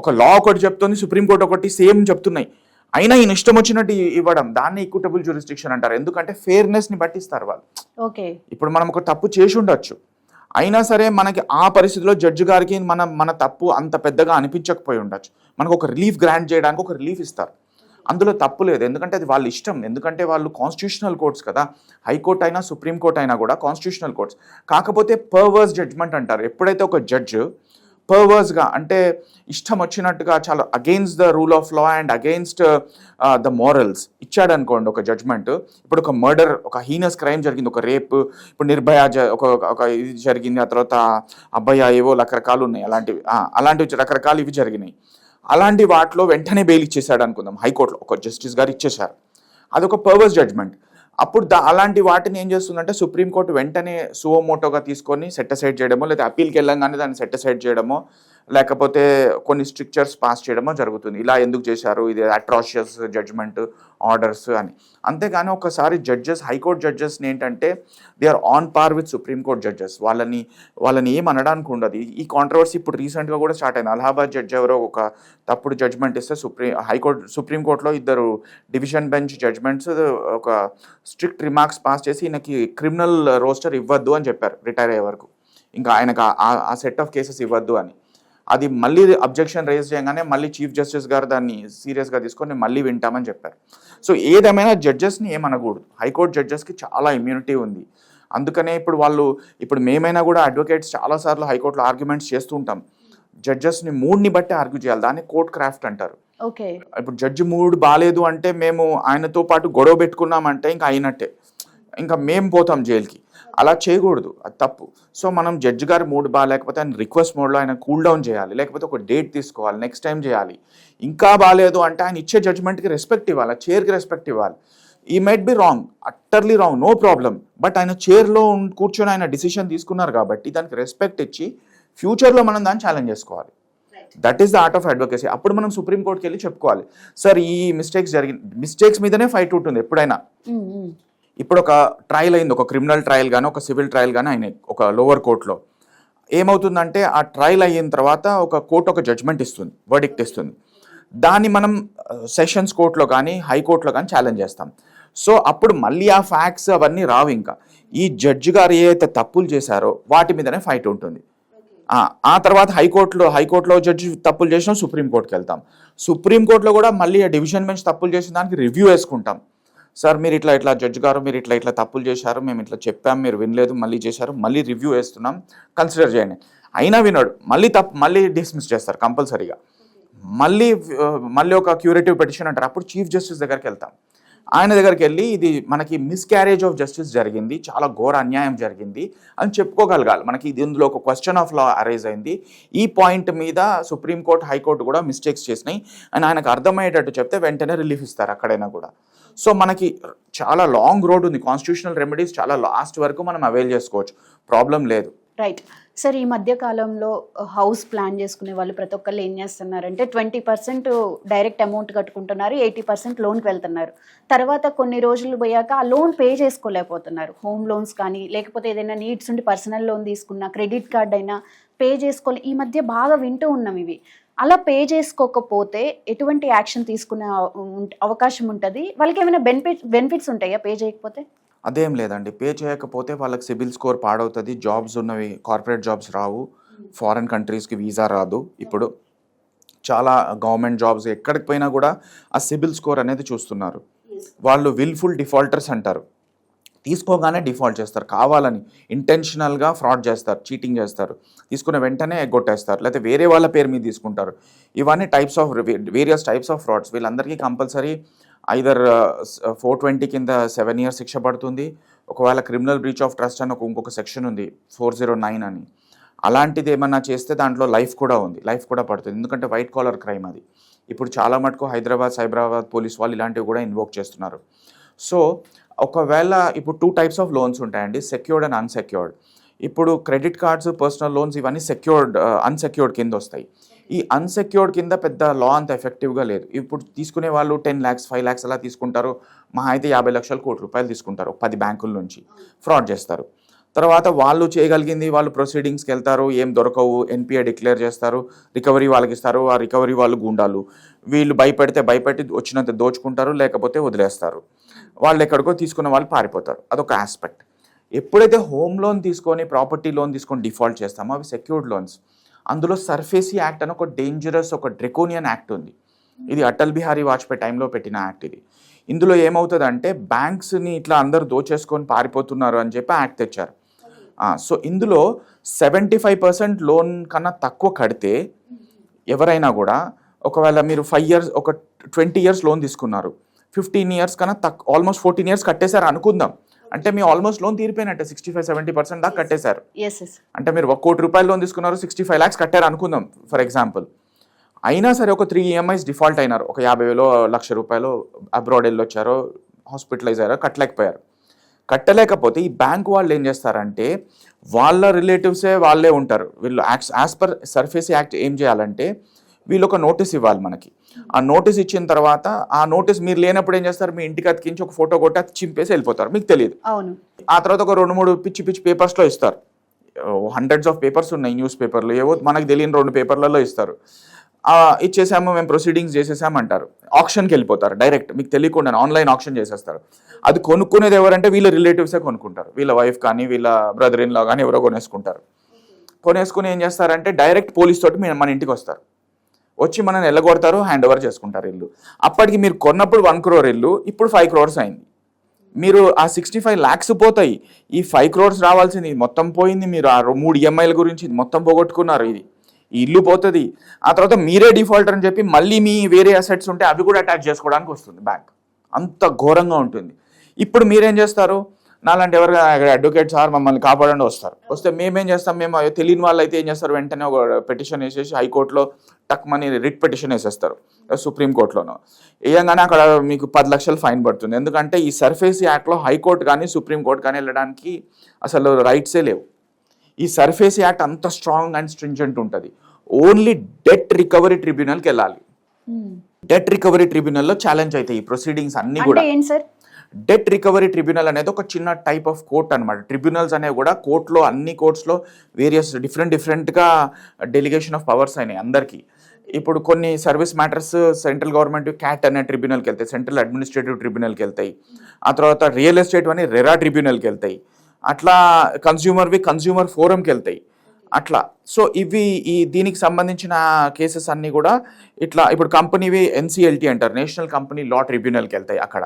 ఒక లా ఒకటి చెప్తుంది సుప్రీంకోర్టు ఒకటి సేమ్ చెప్తున్నాయి. అయినా ఈయన ఇష్టం వచ్చినట్టు ఇవ్వడం దాన్ని ఈక్విటబుల్ జ్యూరిస్డిక్షన్ అంటారు. ఎందుకంటే ఫెయిర్నెస్ని బట్టిస్తారు వాళ్ళు. ఓకే. ఇప్పుడు మనం ఒక తప్పు చేసి ఉండొచ్చు. అయినా సరే మనకి ఆ పరిస్థితిలో జడ్జి గారికి మన మన తప్పు అంత పెద్దగా అనిపించకపోయి ఉండొచ్చు. మనకు ఒక రిలీఫ్ గ్రాంట్ చేయడానికి ఒక రిలీఫ్ ఇస్తారు. అందులో తప్పు లేదు. ఎందుకంటే అది వాళ్ళ ఇష్టం. ఎందుకంటే వాళ్ళు కాన్స్టిట్యూషనల్ కోర్ట్స్ కదా. హైకోర్టు అయినా సుప్రీంకోర్టు అయినా కూడా కాన్స్టిట్యూషనల్ కోర్ట్స్ కాకపోతే పర్వర్స్ జడ్జ్మెంట్ అంటారు. ఎప్పుడైతే ఒక జడ్జ్ పర్వర్స్గా అంటే ఇష్టం వచ్చినట్టుగా చాలా against the rule of law and against the morals ఇచ్చాడు అనుకోండి ఒక జడ్జ్మెంట్ ఇప్పుడు ఒక మర్డర్ ఒక హీనస్ క్రైమ్ జరిగింది ఒక రేప్ ఇప్పుడు నిర్భయ జ- ఒక ఒక ఇది జరిగింది ఆ తర్వాత అబ్బాయి ఏవో రకరకాలు ఉన్నాయి అలాంటివి అలాంటివి రకరకాలు ఇవి జరిగినాయి. అలాంటి వాటిలో వెంటనే బెయిల్ ఇచ్చేసాడు అనుకుందాం హైకోర్టులో ఒక జస్టిస్ గారు ఇచ్చేశారు. అదొక పర్వస్ జడ్జ్మెంట్ అప్పుడు దా అలాంటి వాటిని ఏం చేస్తుందంటే సుప్రీంకోర్టు వెంటనే సువోమోటోగా తీసుకొని సెట్ అసైడ్ చేయడమో లేదా అప్పీల్కి వెళ్ళంగానే దాన్ని సెట్ అసైడ్ చేయడమో లేకపోతే కొన్ని స్ట్రిక్చర్స్ పాస్ చేయడమో జరుగుతుంది. ఇలా ఎందుకు చేశారు? ఇది అట్రాషియస్ జడ్జ్మెంట్ ఆర్డర్స్ అని. అంతేగాని ఒకసారి జడ్జెస్ హైకోర్టు జడ్జెస్ని ఏంటంటే they are on par with supreme court judges వాళ్ళని వాళ్ళని ఏం అనడానికి ఉండదు. ఈ కాంట్రవర్సీ ఇప్పుడు రీసెంట్గా కూడా స్టార్ట్ అయింది. అలహాబాద్ జడ్జి ఎవరో ఒక తప్పుడు జడ్జ్మెంట్ ఇస్తే సుప్రీం హైకోర్టు సుప్రీంకోర్టులో ఇద్దరు డివిజన్ బెంచ్ జడ్జ్మెంట్స్ ఒక స్ట్రిక్ట్ రిమార్క్స్ పాస్ చేసి ఈయనకి క్రిమినల్ రోస్టర్ ఇవ్వద్దు అని చెప్పారు రిటైర్ అయ్యే వరకు. ఇంకా ఆయనకు ఆ- ఆ సెట్ ఆఫ్ కేసెస్ ఇవ్వద్దు అని. అది మళ్ళీ అబ్జెక్షన్ రేజ్ చేయగానే మళ్ళీ చీఫ్ జస్టిస్ గారు దాన్ని సీరియస్గా తీసుకొని మళ్ళీ వింటామని చెప్పారు. సో ఏదేమైనా జడ్జెస్ని ఏమనకూడదు. హైకోర్టు జడ్జెస్కి చాలా ఇమ్యూనిటీ ఉంది. అందుకనే ఇప్పుడు వాళ్ళు ఇప్పుడు మేమైనా కూడా అడ్వకేట్స్ చాలాసార్లు హైకోర్టులో ఆర్గ్యుమెంట్స్ చేస్తూ ఉంటాం. జడ్జెస్ని మూడ్ని బట్టి ఆర్గ్యూ చేయాలి. దాన్ని కోర్ట్ క్రాఫ్ట్ అంటారు. ఓకే. ఇప్పుడు జడ్జి మూడ్ బాగాలేదు అంటే మేము ఆయనతో పాటు గొడవ పెట్టుకున్నామంటే ఇంకా అయినట్టే. ఇంకా మేము పోతాం జైలుకి. అలా చేయకూడదు. అది తప్పు. సో మనం జడ్జి గారి మూడ్ బాగాలేకపోతే ఆయన రిక్వెస్ట్ మోడ్లో ఆయన కూల్ డౌన్ చేయాలి. లేకపోతే ఒక డేట్ తీసుకోవాలి. నెక్స్ట్ టైం చేయాలి. ఇంకా బాగాలేదు అంటే ఆయన ఇచ్చే జడ్జ్మెంట్కి రెస్పెక్ట్ ఇవ్వాలి. ఆ చైర్కి రెస్పెక్ట్ ఇవ్వాలి. He might be wrong utterly wrong no problem but ఆయన చైర్లో కూర్చొని ఆయన డిసిషన్ తీసుకున్నారు కాబట్టి దానికి రెస్పెక్ట్ ఇచ్చి ఫ్యూచర్లో మనం దాన్ని ఛాలెంజ్ చేసుకోవాలి. That is the art of advocacy అప్పుడు మనం సుప్రీంకోర్టుకి వెళ్ళి చెప్పుకోవాలి. సార్ ఈ మిస్టేక్స్ జరిగిన మిస్టేక్స్ మీదనే ఫైట్ ఉంటుంది ఎప్పుడైనా. ఇప్పుడు ఒక ట్రయల్ అయింది ఒక క్రిమినల్ ట్రయల్ కానీ ఒక సివిల్ ట్రయల్ కానీ అయినాయి ఒక లోవర్ కోర్టులో ఏమవుతుందంటే ఆ ట్రయల్ అయిన తర్వాత ఒక కోర్టు ఒక జడ్జ్మెంట్ ఇస్తుంది వర్డిక్ట్ ఇస్తుంది. దాన్ని మనం సెషన్స్ కోర్టులో కానీ హైకోర్టులో కానీ ఛాలెంజ్ చేస్తాం. సో అప్పుడు మళ్ళీ ఆ ఫ్యాక్ట్స్ అవన్నీ రావు ఇంకా. ఈ జడ్జి గారు ఏ అయితే తప్పులు చేశారో వాటి మీదనే ఫైట్ ఉంటుంది. ఆ, ఆ తర్వాత హైకోర్టులో హైకోర్టులో జడ్జి తప్పులు చేసినా సుప్రీంకోర్టుకి వెళ్తాం. సుప్రీంకోర్టులో కూడా మళ్ళీ ఆ డివిజన్ బెంచ్ తప్పులు చేసిన దానికి రివ్యూ వేసుకుంటాం. సార్ మీరు ఇట్లా ఇట్లా జడ్జ్ గారు మీరు ఇట్లా ఇట్లా తప్పులు చేశారు మేము ఇట్లా చెప్పాం మీరు వినలేదు మళ్ళీ చేశారు మళ్ళీ రివ్యూ వేస్తున్నాం కన్సిడర్ చేయండి. అయినా వినడు మళ్ళీ తప్పు మళ్ళీ డిస్మిస్ చేస్తారు కంపల్సరీగా. మళ్ళీ మళ్ళీ ఒక క్యూరేటివ్ పెటిషన్ అంటారు. అప్పుడు చీఫ్ జస్టిస్ దగ్గరికి వెళ్తాం. ఆయన దగ్గరికి వెళ్ళి ఇది మనకి మిస్క్యారేజ్ ఆఫ్ జస్టిస్ జరిగింది చాలా ఘోర అన్యాయం జరిగింది అని చెప్పుకోగలగాలి. మనకి ఇది ఇందులో ఒక క్వశ్చన్ ఆఫ్ లా అరైజ్ అయింది. ఈ పాయింట్ మీద సుప్రీంకోర్టు హైకోర్టు కూడా మిస్టేక్స్ చేసినాయి. అని ఆయనకు అర్థమయ్యేటట్టు చెప్తే వెంటనే రిలీఫ్ ఇస్తారు అక్కడైనా కూడా. సో మనకి చాలా లాంగ్ రోడ్ ఉంది. కాన్స్టిట్యూషనల్ రెమెడీస్ చాలా లాస్ట్ వరకు మనం అవైల్ చేసుకోవచ్చు. ప్రాబ్లం లేదు. రైట్ సార్ ఈ మధ్య కాలంలో హౌస్ ప్లాన్ చేసుకునే వాళ్ళు ప్రతి ఒక్కళ్ళు ఏం చేస్తున్నారంటే ట్వంటీ పర్సెంట్ డైరెక్ట్ అమౌంట్ కట్టుకుంటున్నారు ఎయిటీ పర్సెంట్ లోన్కి వెళ్తున్నారు. తర్వాత కొన్ని రోజులు పోయాక ఆ లోన్ పే చేసుకోలేకపోతున్నారు. హోమ్ లోన్స్ కానీ లేకపోతే ఏదైనా నీడ్స్ ఉండి పర్సనల్ లోన్ తీసుకున్నా క్రెడిట్ కార్డ్ అయినా పే చేసుకోలే. ఈ మధ్య బాగా వింటూ ఉన్నాం ఇవి. అలా పే చేసుకోకపోతే ఎటువంటి యాక్షన్ తీసుకునే అవకాశం ఉంటుంది? వాళ్ళకి ఏమైనా బెనిఫిట్ బెనిఫిట్స్ ఉంటాయా పే చేయకపోతే? అదేం లేదండి. పే చేయకపోతే వాళ్ళకి సిబిల్ స్కోర్ పాడవుతుంది. జాబ్స్ ఉన్నవి కార్పొరేట్ జాబ్స్ రావు. ఫారెన్ కంట్రీస్కి వీసా రాదు ఇప్పుడు. చాలా గవర్నమెంట్ జాబ్స్ ఎక్కడికి పోయినా కూడా ఆ సిబిల్ స్కోర్ అనేది చూస్తున్నారు. వాళ్ళు విల్ఫుల్ డిఫాల్టర్స్ అంటారు. తీసుకోగానే డిఫాల్ట్ చేస్తారు. కావాలని ఇంటెన్షనల్గా ఫ్రాడ్ చేస్తారు చీటింగ్ చేస్తారు. తీసుకున్న వెంటనే ఎగ్గొట్టేస్తారు. లేకపోతే వేరే వాళ్ళ పేరు మీద తీసుకుంటారు. ఇవన్నీ types of various types of frauds వీళ్ళందరికీ కంపల్సరీ ఐదర్ ఫోర్ ట్వంటీ కింద సెవెన్ ఇయర్స్ శిక్ష పడుతుంది. ఒకవేళ క్రిమినల్ బ్రీచ్ ఆఫ్ ట్రస్ట్ అని ఒక ఇంకొక సెక్షన్ ఉంది ఫోర్ జీరో నైన్ అని. అలాంటిది ఏమన్నా చేస్తే దాంట్లో లైఫ్ కూడా ఉంది. లైఫ్ కూడా పడుతుంది. ఎందుకంటే వైట్ కాలర్ క్రైమ్ అది. ఇప్పుడు చాలా మటుకు హైదరాబాద్ సైబరాబాద్ పోలీస్ వాళ్ళు ఇలాంటివి కూడా ఇన్వోక్ చేస్తున్నారు. సో ఒకవేళ ఇప్పుడు టూ టైప్స్ ఆఫ్ లోన్స్ ఉంటాయండి సెక్యూర్డ్ అండ్ అన్సెక్యూర్డ్ ఇప్పుడు క్రెడిట్ కార్డ్స్ పర్సనల్ లోన్స్ ఇవన్నీ సెక్యూర్డ్ అన్సెక్యూర్డ్ uh, కింద వస్తాయి. ఈ అన్సెక్యూర్డ్ కింద పెద్ద లా అంత ఎఫెక్టివ్గా లేదు. ఇప్పుడు తీసుకునే వాళ్ళు టెన్ ల్యాక్స్ ఫైవ్ ల్యాక్స్ అలా తీసుకుంటారు. మహా అయితే యాభై లక్షలు కోటి రూపాయలు తీసుకుంటారు పది బ్యాంకుల నుంచి. ఫ్రాడ్ చేస్తారు. తర్వాత వాళ్ళు చేయగలిగింది వాళ్ళు ప్రొసీడింగ్స్కి వెళ్తారు ఏం దొరకవు ఎన్పిఏ డిక్లేర్ చేస్తారు రికవరీ వాళ్ళకి ఇస్తారు ఆ రికవరీ వాళ్ళు గుండాలు. వీళ్ళు భయపెడితే భయపెట్టి వచ్చినంత దోచుకుంటారు లేకపోతే వదిలేస్తారు. వాళ్ళు ఎక్కడికో తీసుకున్న వాళ్ళు పారిపోతారు. అదొక ఆస్పెక్ట్ ఎప్పుడైతే హోమ్ లోన్ తీసుకొని ప్రాపర్టీ లోన్ తీసుకొని డిఫాల్ట్ చేస్తామో అవి సెక్యూర్డ్ లోన్స్ అందులో సర్ఫేసీ యాక్ట్ అని ఒక డేంజరస్ ఒక డ్రెకోనియన్ యాక్ట్ ఉంది. ఇది అటల్ బిహారీ వాజ్పేయి టైంలో పెట్టిన యాక్ట్ ఇది. ఇందులో ఏమవుతుందంటే బ్యాంక్స్ని ఇట్లా అందరు దోచేసుకొని పారిపోతున్నారు అని చెప్పి యాక్ట్ తెచ్చారు. సో ఇందులో సెవెంటీ ఫైవ్ పర్సెంట్ లోన్ కన్నా తక్కువ కడితే ఎవరైనా కూడా ఒకవేళ మీరు ఫైవ్ ఇయర్స్ ఒక ట్వంటీ ఇయర్స్ లోన్ తీసుకున్నారు. ఫిఫ్టీన్ ఇయర్స్ కన్నా తక్కువ ఆల్మోస్ట్ ఫోర్టీన్ ఇయర్స్ కట్టేశారు అనుకుందాం. అంటే మీ ఆల్మోస్ట్ లోన్ తీరిపోయినట్టే సిక్స్టీ ఫైవ్ సెవెంటీ పర్సెంట్ దాకా కట్టేశారు. అంటే మీరు ఒక కోటి రూపాయలు లోన్ తీసుకున్నారు సిక్స్టీ ఫైవ్ ల్యాక్స్ కట్టారు అనుకుందాం ఫర్ ఎగ్జాంపుల్ అయినా సరే ఒక త్రీ ఈఎంఐస్ డిఫాల్ట్ అయినారు. ఒక యాభై వేలో లక్ష రూపాయలు అబ్రాడ్ వెళ్ళొచ్చారో హాస్పిటలైజ్ అయ్యారో కట్టలేకపోయారు. కట్టలేకపోతే ఈ బ్యాంక్ వాళ్ళు ఏం చేస్తారంటే వాళ్ళ రిలేటివ్సే వాళ్ళే ఉంటారు. వీళ్ళు acts as per SARFAESI act ఏం చేయాలంటే వీళ్ళు ఒక నోటీస్ ఇవ్వాలి మనకి. ఆ నోటీస్ ఇచ్చిన తర్వాత ఆ నోటీస్ మీరు లేనప్పుడు ఏం చేస్తారు? మీ ఇంటికి అతికించి ఒక ఫోటో కొట్టి అది చింపేసి వెళ్ళిపోతారు. మీకు తెలియదు. ఆ తర్వాత ఒక రెండు మూడు పిచ్చి పిచ్చి పేపర్స్లో ఇస్తారు. హండ్రెడ్స్ ఆఫ్ పేపర్స్ ఉన్నాయి న్యూస్ పేపర్లు. ఏవో మనకు తెలియని రెండు పేపర్లలో ఇస్తారు. ఆ, ఇచ్చేసాము మేము ప్రొసీడింగ్స్ చేసేసాము అంటారు. ఆప్షన్కి వెళ్ళిపోతారు డైరెక్ట్ మీకు తెలియకుండా ఆన్లైన్ ఆప్షన్ చేసేస్తారు. అది కొనుక్కునేది ఎవరంటే వీళ్ళ రిలేటివ్సే కొనుక్కుంటారు. వీళ్ళ వైఫ్ కానీ వీళ్ళ బ్రదర్ ఇన్ లా కానీ ఎవరో కొనేసుకుంటారు. కొనేసుకుని ఏం చేస్తారంటే డైరెక్ట్ పోలీస్ తోటి మన ఇంటికి వస్తారు. వచ్చి మనల్ని వెళ్ళగొడతారు హ్యాండ్ ఓవర్ చేసుకుంటారు ఇల్లు. అప్పటికి మీరు కొన్నప్పుడు వన్ క్రోర్ ఇల్లు ఇప్పుడు ఫైవ్ క్రోర్స్ అయింది. మీరు ఆ సిక్స్టీ ఫైవ్ ల్యాక్స్ పోతాయి. ఈ ఫైవ్ క్రోర్స్ రావాల్సింది మొత్తం పోయింది మీరు ఆ మూడు ఈఎంఐల గురించి మొత్తం పోగొట్టుకున్నారు ఇది. ఈ ఇల్లు పోతుంది. ఆ తర్వాత మీరే డిఫాల్టర్ అని చెప్పి మళ్ళీ మీ వేరే అసెట్స్ ఉంటే అవి కూడా అటాచ్ చేసుకోవడానికి వస్తుంది బ్యాంక్ అంత ఘోరంగా ఉంటుంది. ఇప్పుడు మీరేం చేస్తారు? నాలాంటి ఎవరు అడ్వకేట్ సార్ మమ్మల్ని కాపాడండి వస్తారు. వస్తే మేమేం చేస్తాం? మేము తెలియని వాళ్ళు అయితే ఏం చేస్తారు? వెంటనే ఒక పెటిషన్ వేసేసి హైకోర్టులో టక్ మనీ రిట్ పెటిషన్ వేసేస్తారు సుప్రీంకోర్టులోనో వేయంగానే అక్కడ మీకు పది లక్షలు ఫైన్ పడుతుంది. ఎందుకంటే ఈ సర్ఫేస్ యాక్ట్లో హైకోర్టు కానీ సుప్రీంకోర్టు కానీ వెళ్ళడానికి అసలు రైట్సే లేవు. ఈ సర్ఫేస్ యాక్ట్ అంత స్ట్రాంగ్ అండ్ స్ట్రింజెంట్ ఉంటుంది. ఓన్లీ డెట్ రికవరీ ట్రిబ్యునల్కి వెళ్ళాలి. డెట్ రికవరీ ట్రిబ్యునల్లో ఛాలెంజ్ అవుతాయి ఈ ప్రొసీడింగ్స్ అన్ని కూడా. డెట్ రికవరీ ట్రిబ్యునల్ అనేది ఒక చిన్న టైప్ ఆఫ్ కోర్ట్ అనమాట ట్రిబ్యునల్స్ అనేవి కూడా కోర్టులో అన్ని కోర్ట్స్లో వేరియస్ డిఫరెంట్ డిఫరెంట్గా డెలిగేషన్ ఆఫ్ పవర్స్ అయినాయి అందరికీ. ఇప్పుడు కొన్ని service matters central government CAT అనే ట్రిబ్యునల్కి వెళ్తాయి సెంట్రల్ అడ్మినిస్ట్రేటివ్ ట్రిబ్యునల్కి వెళ్తాయి. ఆ తర్వాత రియల్ ఎస్టేట్ అని రెరా ట్రిబ్యునల్కి వెళ్తాయి. అట్లా కన్స్యూమర్వి కన్స్యూమర్ ఫోరంకి వెళ్తాయి. అట్లా. సో ఇవి ఈ దీనికి సంబంధించిన కేసెస్ అన్నీ కూడా ఇట్లా ఇప్పుడు కంపెనీవి ఎన్సిఎల్టీ అంటారు నేషనల్ కంపెనీ లా ట్రిబ్యునల్కి వెళ్తాయి అక్కడ.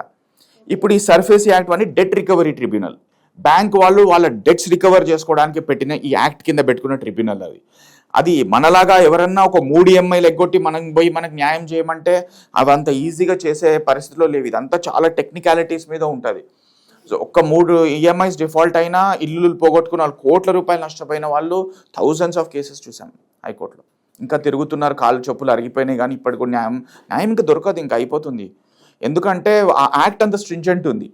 ఇప్పుడు ఈ సర్ఫేస్ యాక్ట్ అని డెట్ రికవరీ ట్రిబ్యునల్. బ్యాంక్ వాళ్ళు వాళ్ళ డెట్స్ రికవర్ చేసుకోవడానికి పెట్టిన ఈ యాక్ట్ కింద పెట్టుకున్న ట్రిబ్యునల్ అది. అది మనలాగా ఎవరన్నా ఒక మూడు ఎంఐలు ఎగ్గొట్టి మనం పోయి మనకు న్యాయం చేయమంటే అవంత ఈజీగా చేసే పరిస్థితిలో లేవు. ఇదంతా చాలా టెక్నికాలిటీస్ మీద ఉంటుంది. సో ఒక్క మూడు ఈఎంఐస్ డిఫాల్ట్ అయినా ఇల్లు పోగొట్టుకున్న వాళ్ళు కోట్ల రూపాయలు నష్టపోయిన వాళ్ళు థౌజండ్స్ ఆఫ్ కేసెస్ చూసాం హైకోర్టులో. ఇంకా తిరుగుతున్నారు కాళ్ళు చెప్పులు అరిగిపోయినాయి కానీ ఇప్పటికి కూడా న్యాయం న్యాయం ఇంకా దొరకదు ఇంకా అయిపోతుంది. ఎందుకంటే ఆ యాక్ట్ అంత స్ట్రింజెంట్ ఉంది.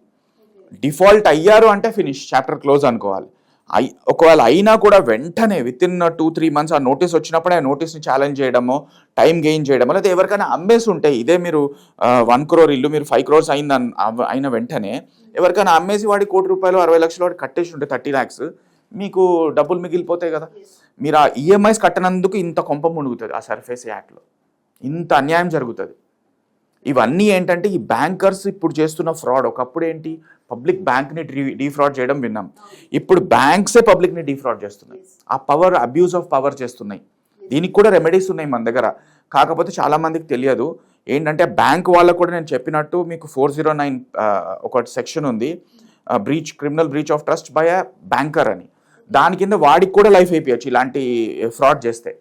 డిఫాల్ట్ అయ్యారు అంటే ఫినిష్ చాప్టర్ క్లోజ్ అనుకోవాలి. అయి ఒకవేళ అయినా కూడా వెంటనే within two three months ఆ నోటీస్ వచ్చినప్పుడే ఆ నోటీస్ని ఛాలెంజ్ చేయడమో టైం గెయిన్ చేయడమో లేదా ఎవరికైనా అమ్మేసి ఉంటే ఇదే మీరు వన్ క్రోర్ ఇల్లు మీరు ఫైవ్ క్రోర్స్ అయిన అయిన వెంటనే ఎవరికైనా అమ్మేసి వాడి కోటి రూపాయలు అరవై లక్షలు వాడి కట్టేసి ఉంటే థర్టీ ల్యాక్స్ మీకు డబ్బులు మిగిలిపోతాయి కదా. మీరు ఆ ఈఎంఐస్ కట్టనందుకు ఇంత కొంప మునుగుతుంది ఆ సర్ఫేస్ యాక్ట్లో ఇంత అన్యాయం జరుగుతుంది. ఇవన్నీ ఏంటంటే ఈ బ్యాంకర్స్ ఇప్పుడు చేస్తున్న ఫ్రాడ్ ఒకప్పుడు ఏంటి? పబ్లిక్ బ్యాంక్ని డీఫ్రాడ్ చేయడం విన్నాం. ఇప్పుడు బ్యాంక్సే పబ్లిక్ని డీఫ్రాడ్ చేస్తున్నాయి. ఆ పవర్ అబ్యూస్ ఆఫ్ పవర్ చేస్తున్నాయి. దీనికి కూడా రెమెడీస్ ఉన్నాయి మన దగ్గర. కాకపోతే చాలా మందికి తెలియదు. ఏంటంటే బ్యాంక్ వాళ్ళకు కూడా నేను చెప్పినట్టు మీకు ఫోర్ జీరో నైన్ ఒక సెక్షన్ ఉంది. Breach criminal breach of trust by a banker అని. దాని కింద వాడికి కూడా లైఫ్ అయిపోయచ్చు ఇలాంటి ఫ్రాడ్ చేస్తే.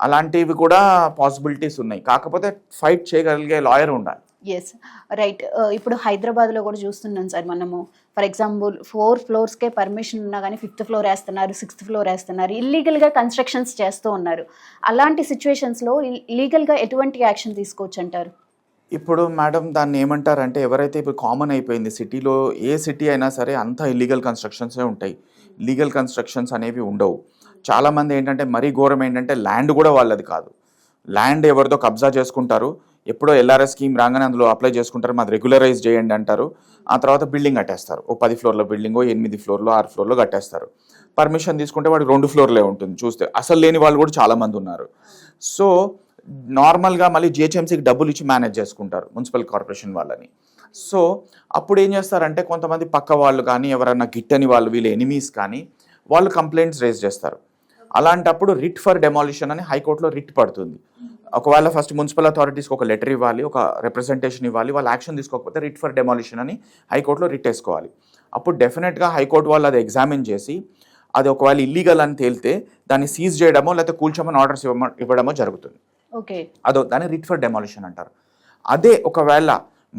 అలాంటివి కూడా పాసిబిలిటీస్ ఉన్నాయి. కాకపోతే ఫైట్ చేయగలిగే లాయర్ ఉండాలి. ఎస్ రైట్ ఇప్పుడు హైదరాబాద్లో కూడా చూస్తున్నాం సార్ మనము. ఫర్ ఎగ్జాంపుల్ ఫోర్ ఫ్లోర్స్కే పర్మిషన్ ఉన్నా కానీ ఫిఫ్త్ ఫ్లోర్ వేస్తున్నారు సిక్స్త్ ఫ్లోర్ వేస్తున్నారు ఇల్లీగల్గా కన్స్ట్రక్షన్స్ చేస్తూ ఉన్నారు. అలాంటి సిచ్యువేషన్స్లో లీగల్గా ఎటువంటి యాక్షన్ తీసుకోవచ్చు అంటారు ఇప్పుడు మేడం దాన్ని ఏమంటారంటే ఎవరైతే ఇప్పుడు కామన్ అయిపోయింది సిటీలో ఏ సిటీ అయినా సరే అంతా ఇల్లీగల్ కన్స్ట్రక్షన్సే ఉంటాయి. లీగల్ కన్స్ట్రక్షన్స్ అనేవి ఉండవు. చాలామంది ఏంటంటే మరీ ఘోరం ఏంటంటే ల్యాండ్ కూడా వాళ్ళది కాదు. ల్యాండ్ ఎవరితో కబ్జా చేసుకుంటారు. ఎప్పుడో ఎల్ఆర్ఎస్ స్కీమ్ రాగానే అందులో అప్లై చేసుకుంటారు. మాది రెగ్యులరైజ్ చేయండి అంటారు. ఆ తర్వాత బిల్డింగ్ కట్టేస్తారు. ఓ పది ఫ్లోర్ల బిల్డింగో ఎనిమిది ఫ్లోర్లో ఆరు ఫ్లోర్లో కట్టేస్తారు. పర్మిషన్ తీసుకుంటే వాడికి రెండు ఫ్లోర్లే ఉంటుంది చూస్తే. అసలు లేని వాళ్ళు కూడా చాలామంది ఉన్నారు. సో నార్మల్గా మళ్ళీ జిహెచ్ఎంసీకి డబ్బులు ఇచ్చి మేనేజ్ చేసుకుంటారు మున్సిపల్ కార్పొరేషన్ వాళ్ళని. సో అప్పుడు ఏం చేస్తారంటే కొంతమంది పక్క వాళ్ళు కానీ ఎవరైనా గిట్టని వాళ్ళు వీళ్ళ ఎనిమీస్ కానీ వాళ్ళు కంప్లైంట్స్ రేజ్ చేస్తారు. అలాంటప్పుడు రిట్ ఫర్ డెమాలిషన్ అని హైకోర్టులో రిట్ పడుతుంది. ఒకవేళ ఫస్ట్ మున్సిపల్ అథారిటీస్కి ఒక లెటర్ ఇవ్వాలి ఒక రిప్రజెంటేషన్ ఇవ్వాలి వాళ్ళు యాక్షన్ తీసుకోకపోతే రిట్ ఫర్ డెమాలిషన్ అని హైకోర్టులో రిట్ వేసుకోవాలి. అప్పుడు డెఫినెట్గా హైకోర్టు వాళ్ళు అది ఎగ్జామిన్ చేసి అది ఒకవేళ ఇల్లీగల్ అని తేలితే దాన్ని సీజ్ చేయడమో లేకపోతే కూల్చమని ఆర్డర్స్ ఇవ్వమ ఇవ్వడమో జరుగుతుంది. ఓకే. అదో దాన్ని రిట్ ఫర్ డెమాలిషన్ అంటారు. అదే ఒకవేళ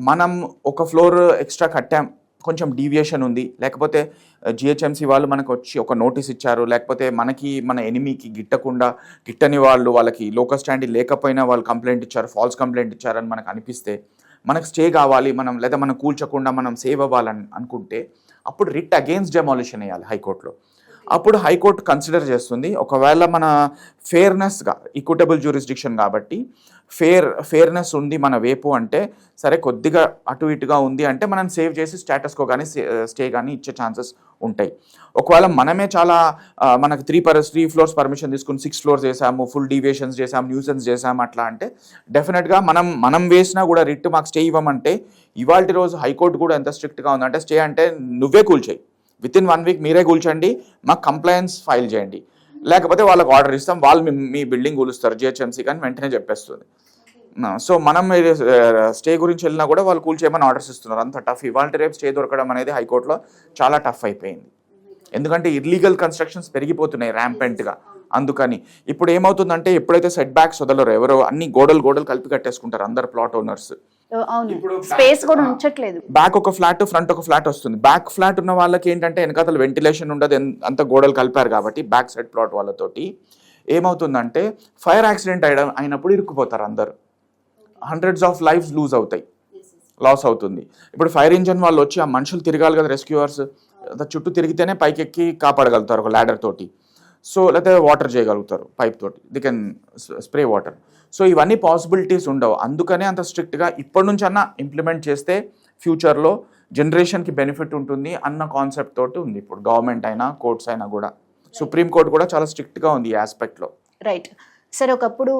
మనం ఒక ఫ్లోర్ ఎక్స్ట్రా కట్టాం కొంచెం డీవియేషన్ ఉంది. లేకపోతే జిహెచ్ఎంసీ వాళ్ళు మనకు వచ్చి ఒక నోటీస్ ఇచ్చారు. లేకపోతే మనకి మన ఎనిమికి గిట్టకుండా గిట్టని వాళ్ళు వాళ్ళకి లోకల్ స్టాండ్ లేకపోయినా వాళ్ళు కంప్లైంట్ ఇచ్చారు ఫాల్స్ కంప్లైంట్ ఇచ్చారని మనకు అనిపిస్తే మనకు స్టే కావాలి మనం లేదా మనం కూల్చకుండా మనం సేవ్ అవ్వాలని అనుకుంటే అప్పుడు రిట్ అగేన్స్ట్ డెమాలిషన్ వేయాలి హైకోర్టులో. అప్పుడు హైకోర్టు కన్సిడర్ చేస్తుంది. ఒకవేళ మన ఫేర్నెస్గా ఈక్విటబుల్ జ్యూరిస్డిక్షన్ కాబట్టి ఫేర్ ఫేర్నెస్ ఉంది మన వేపు అంటే సరే కొద్దిగా అటు ఇటుగా ఉంది అంటే మనం సేవ్ చేసి స్టేటస్కో కానీ స్టే కానీ ఇచ్చే ఛాన్సెస్ ఉంటాయి. ఒకవేళ మనమే చాలా మనకు three per three floors permission తీసుకుని సిక్స్ ఫ్లోర్స్ చేసాము ఫుల్ డీవియేషన్స్ చేసాము న్యూసెన్స్ చేసాము అట్లా అంటే డెఫినెట్గా మనం మనం వేసినా కూడా రిట్ మాకు స్టే ఇవ్వమంటే ఇవాళ రోజు హైకోర్టు కూడా ఎంత స్ట్రిక్ట్గా ఉందంటే స్టే అంటే నువ్వే కూల్చేయి విత్ ఇన్ వన్ వీక్ మీరే కూల్చండి మాకు కంప్లైన్స్ ఫైల్ చేయండి. లేకపోతే వాళ్ళకి ఆర్డర్ ఇస్తాం వాళ్ళు మీ బిల్డింగ్ కూలుస్తారు జిహెచ్ఎంసీ కానీ వెంటనే చెప్పేస్తుంది. సో మనం స్టే గురించి వెళ్ళినా కూడా వాళ్ళు కూల్చేయమని ఆర్డర్స్ ఇస్తున్నారు. అంత టఫ్ ఇవాళ రేపు స్టే దొరకడం అనేది హైకోర్టులో చాలా టఫ్ అయిపోయింది. ఎందుకంటే ఇల్లీగల్ కన్స్ట్రక్షన్స్ పెరిగిపోతున్నాయి ర్యాంపెంట్గా అందుకని ఇప్పుడు ఏమవుతుందంటే ఎప్పుడైతే సెట్ బ్యాక్స్ వదలరో ఎవరో అన్ని గోడలు గోడలు కలిపి కట్టేసుకుంటారు అందరు ప్లాట్ ఓనర్స్ అవును. ఇప్పుడు స్పేస్ కూడా ఉంచట్లేదు. బ్యాక్ ఒక ఫ్లాట్ ఫ్రంట్ ఒక ఫ్లాట్ వస్తుంది. బ్యాక్ ఫ్లాట్ ఉన్న వాళ్ళకి ఏంటంటే వెనకాతల వెంటిలేషన్ ఉండదు అంత గోడలు కలిపారు కాబట్టి బ్యాక్ సైడ్ ప్లాట్ వాళ్ళతోటి. ఏమవుతుందంటే ఫైర్ యాక్సిడెంట్ అయ్యడం అయినప్పుడు ఇరుక్కుపోతారు అందరు. హండ్రెడ్స్ ఆఫ్ లైఫ్స్ లూజ్ అవుతాయి. లాస్ అవుతుంది. ఇప్పుడు ఫైర్ ఇంజన్ వాళ్ళు వచ్చి ఆ మనుషులు తిరగాలి కదా రెస్క్యూవర్స్ చుట్టూ తిరిగితేనే పైకి ఎక్కి కాపాడగలుగుతారు ఒక ల్యాడర్ తోటి. సో లేకపోతే వాటర్ చేయగలుగుతారు పైప్ తోటి. They can spray water so ఇవన్నీ పాసిబిలిటీస్ ఉండవు. అందుకనే అంత స్ట్రిక్ట్గా ఇప్పటి నుంచి అన్న ఇంప్లిమెంట్ చేస్తే ఫ్యూచర్లో జనరేషన్కి బెనిఫిట్ ఉంటుంది అన్న కాన్సెప్ట్ తోటి ఉంది ఇప్పుడు. గవర్నమెంట్ అయినా కోర్ట్స్ అయినా కూడా. సుప్రీం కోర్ట్ కూడా చాలా స్ట్రిక్ట్గా ఉంది ఈ ఆస్పెక్ట్లో. రైట్ సరే ఒకప్పుడు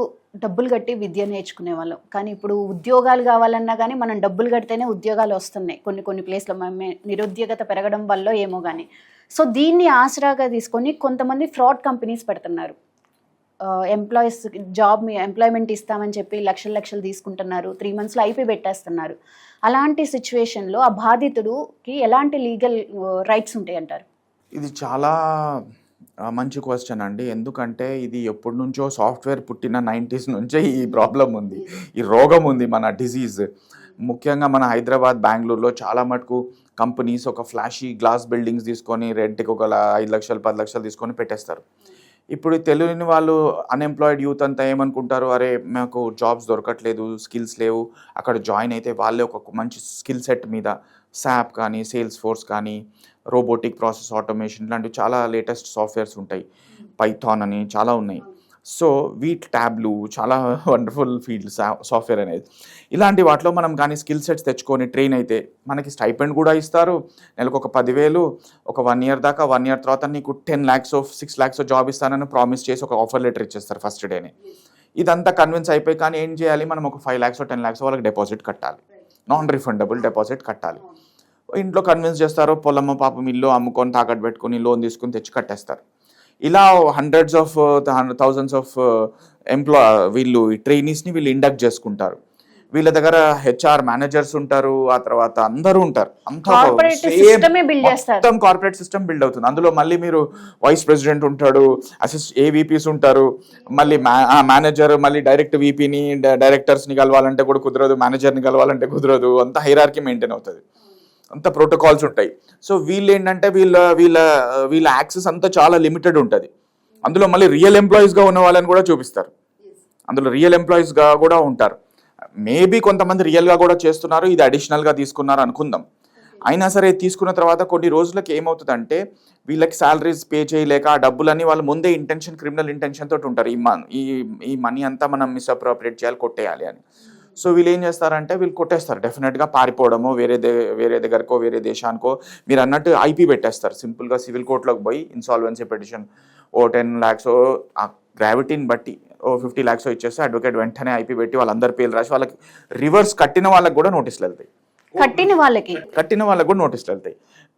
డబ్బులు కట్టి విద్య నేర్చుకునే వాళ్ళం కానీ ఇప్పుడు ఉద్యోగాలు కావాలన్నా కానీ మనం డబ్బులు కడితేనే ఉద్యోగాలు వస్తున్నాయి. కొన్ని కొన్ని ప్లేస్లో నిరుద్యోగత పెరగడం వల్ల ఏమో కానీ సో దీన్ని ఆసరాగా తీసుకొని కొంతమంది ఫ్రాడ్ కంపెనీస్ పెడుతున్నారు. ఎంప్లాయీస్ జాబ్ మీ ఎంప్లాయ్మెంట్ ఇస్తామని చెప్పి లక్షలు లక్షలు తీసుకుంటున్నారు. త్రీ మంత్స్లో అయిపోయి పెట్టేస్తున్నారు. అలాంటి సిచ్యువేషన్లో ఆ బాధితుడికి ఎలాంటి లీగల్ రైట్స్ ఉంటాయి అంటారు ఇది చాలా మంచి క్వశ్చన్ అండి. ఎందుకంటే ఇది ఎప్పటి నుంచో సాఫ్ట్వేర్ పుట్టిన నైంటీస్ నుంచే ఈ ప్రాబ్లం ఉంది. ఈ రోగం ఉంది మన డిజీజ్ ముఖ్యంగా మన హైదరాబాద్ బెంగళూరులో చాలా మటుకు కంపెనీస్ ఒక ఫ్లాషీ గ్లాస్ బిల్డింగ్స్ తీసుకొని రెంట్కి ఒక ఐదు లక్షలు పది లక్షలు తీసుకొని పెట్టేస్తారు. ఇప్పుడు తెలియని వాళ్ళు అన్ఎంప్లాయిడ్ యూత్ అంతా ఏమనుకుంటారు? అరే మాకు జాబ్స్ దొరకట్లేదు స్కిల్స్ లేవు. అక్కడ జాయిన్ అయితే వాళ్ళే ఒక మంచి స్కిల్ సెట్ మీద శాప్ కానీ సేల్స్ ఫోర్స్ కానీ రోబోటిక్ ప్రాసెస్ ఆటోమేషన్ ఇలాంటివి చాలా లేటెస్ట్ సాఫ్ట్వేర్స్ ఉంటాయి. పైథాన్ అని చాలా ఉన్నాయి. సో వీట్ ట్యాబ్లు చాలా [laughs] వండర్ఫుల్ ఫీల్డ్ సాఫ్ట్వేర్ అనేది. ఇలాంటి వాటిలో మనం కానీ స్కిల్ సెట్స్ తెచ్చుకొని ట్రైన్ అయితే మనకి స్టైపెండ్ కూడా ఇస్తారు. నెలకు ఒక పదివేలు ఒక వన్ ఇయర్ దాకా వన్ ఇయర్ తర్వాత నీకు ten lakhs of six lakhs job ఇస్తానని ప్రామిస్ చేసి ఒక ఆఫర్ లెటర్ ఇచ్చేస్తారు ఫస్ట్ డేనే. ఇదంతా కన్విన్స్ అయిపోయి కానీ ఏం చేయాలి? మనం ఒక ఫైవ్ ల్యాక్స్ టెన్ ల్యాక్స్ వాళ్ళకి డిపాజిట్ కట్టాలి. నాన్ రిఫండబుల్ డిపాజిట్ కట్టాలి. ఇంట్లో కన్విన్స్ చేస్తారు పొలమ్మ పాపం ఇల్లు అమ్ముకొని తాకట్టు పెట్టుకొని లోన్ తీసుకుని తెచ్చి కట్టేస్తారు. ఇలా హండ్రెడ్స్ ఆఫ్ థౌజండ్స్ ఆఫ్ ఎంప్లా వీళ్ళు ఈ ట్రైనీస్ని వీళ్ళు ఇండక్ట్ చేసుకుంటారు. వీళ్ళ దగ్గర హెచ్ఆర్ మేనేజర్స్ ఉంటారు ఆ తర్వాత అందరూ ఉంటారు. అంతా ఒక కార్పొరేట్ same సిస్టమే బిల్డ్ చేస్తారు మొత్తం కార్పొరేట్ సిస్టమ్ బిల్డ్ అవుతుంది. అందులో మళ్ళీ మీరు వైస్ ప్రెసిడెంట్ ఉంటాడు అసిస్ట్ ఏవీపీస్ ఉంటారు మళ్ళీ మేనేజర్ మళ్ళీ డైరెక్ట్ వీపీని డైరెక్టర్స్ని కలవాలంటే కూడా కుదరదు మేనేజర్ని కలవాలంటే కుదరదు అంత హైరార్కీ మెయింటైన్ అవుతుంది. అంత ప్రోటోకాల్స్ ఉంటాయి. సో వీళ్ళు ఏంటంటే వీళ్ళ వీళ్ళ వీళ్ళ యాక్సెస్ అంతా చాలా లిమిటెడ్ ఉంటుంది. అందులో మళ్ళీ రియల్ ఎంప్లాయీస్గా ఉన్న వాళ్ళని కూడా చూపిస్తారు. అందులో రియల్ ఎంప్లాయీస్గా కూడా ఉంటారు. మేబీ కొంతమంది రియల్గా కూడా చేస్తున్నారు ఇది అడిషనల్గా తీసుకున్నారు అనుకుందాం. అయినా సరే తీసుకున్న తర్వాత కొన్ని రోజులకి ఏమవుతుందంటే వీళ్ళకి శాలరీస్ పే చేయలేక ఆ డబ్బులన్నీ వాళ్ళు ముందే ఇంటెన్షన్ క్రిమినల్ ఇంటెన్షన్ తోటి ఉంటారు. ఈ మన్ ఈ ఈ మనీ అంతా మనం మిస్అప్రోప్రియేట్ చేయాలి కొట్టేయాలి అని. సో వీళ్ళు ఏం చేస్తారంటే వీళ్ళు కొట్టేస్తారు. డెఫినెట్గా పారిపోవడమో వేరే వేరే దగ్గరకో వేరే దేశానికో మీరు అన్నట్టు ఐపీ పెట్టేస్తారు. సింపుల్గా సివిల్ కోర్టులోకి పోయి ఇన్సాల్వెన్సీ పిటిషన్ ఓ టెన్ ల్యాక్స్ ఆ గ్రావిటీని బట్టి ఓ ఫిఫ్టీ ల్యాక్స్ ఇచ్చేస్తే అడ్వకేట్ వెంటనే ఐపీ పెట్టి వాళ్ళందరి పేర్లు రాసి వాళ్ళకి రివర్స్ కట్టిన వాళ్ళకి కూడా నోటీసులు వెళ్తాయి. కట్టిన వాళ్ళకి? కట్టిన వాళ్ళకి కూడా నోటీసులు వెళ్తాయి.